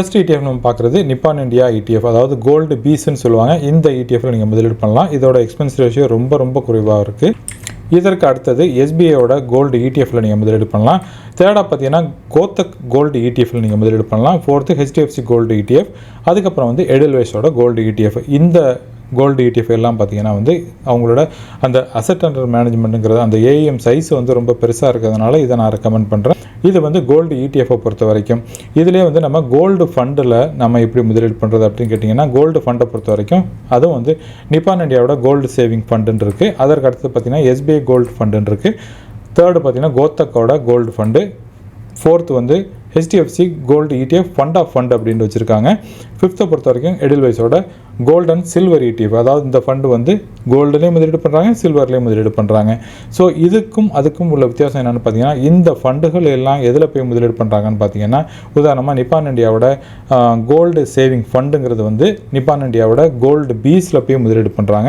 First ETF நம்ம பார்க்குறது Nippon India ETF அதாவது கோல்டு பீஸ்ன்னு சொல்லுவாங்க. இந்த இடிஎஃப்ல நீங்கள் முதலீடு பண்ணலாம். இதோட எக்ஸ்பென்ஸ் ரேஷியோ ரொம்ப ரொம்ப குறைவாக இருக்குது இதற்கு அடுத்தது எஸ்பிஐயோட கோல்டு இடிஎஃப்ல நீங்கள் முதலீடு பண்ணலாம். தேர்டாக பார்த்தீங்கன்னா கோத்தக் கோல்டு இடிஎஃப்ல நீங்கள் முதலீடு பண்ணலாம். ஃபோர்த்து ஹெச்டிஎஃப்சி கோல்டு இடிஎஃப் அதுக்கப்புறம் வந்து எடல்வைஸோட கோல்டு இடிஎஃப் இந்த கோல்டு இடிஎஃப் எல்லாம் பார்த்தீங்கன்னா வந்து அவங்களோட அந்த அசட் அண்டர் மேனேஜ்மெண்ட்டுங்கிறது அந்த ஏஎம் சைஸ் வந்து ரொம்ப பெருசாக இருக்கிறதுனால இதை நான் ரெக்கமெண்ட் பண்ணுறேன் இது வந்து கோல்டு இடிஎஃப்பை பொறுத்த வரைக்கும். இதிலே வந்து நம்ம கோல்டு ஃபண்டில் நம்ம எப்படி முதலீடு பண்ணுறது அப்படின்னு கேட்டிங்கன்னா கோல்டு ஃபண்டை பொறுத்த வரைக்கும் அதுவும் வந்து நிப்பான் இந்தியாவோட கோல்டு சேவிங் ஃபண்டுன்னு இருக்குது அதற்கு அடுத்து பார்த்தீங்கன்னா எஸ்பிஐ கோல்டு ஃபண்டுன்னு இருக்குது தேர்டு பார்த்தீங்கன்னா கோத்தக்கோட கோல்டு ஃபண்டு ஃபோர்த்து வந்து HDFC gold ETF fund of fund அப்படின்னு வச்சுருக்காங்க. ஃபிஃப்த்தை பொறுத்த வரைக்கும் எடில்வைஸோட கோல்டு அண்ட் சில்வர் இடிஎஃப் அதாவது இந்த ஃபண்டு வந்து கோல்டுலேயும் முதலீடு பண்ணுறாங்க சில்வர்லேயும் முதலீடு பண்ணுறாங்க ஸோ இதுக்கும் அதுக்கும் உள்ள வித்தியாசம் என்னென்னு பார்த்தீங்கன்னா இந்த ஃபண்டுகள் எல்லாம் எதில் போய் முதலீடு பண்ணுறாங்கன்னு பார்த்தீங்கன்னா உதாரணமாக நிப்பான் இண்டியாவோட கோல்டு சேவிங் ஃபண்டுங்கிறது வந்து நிப்பான் இண்டியாவோட கோல்டு பீஸில் போய் முதலீடு பண்ணுறாங்க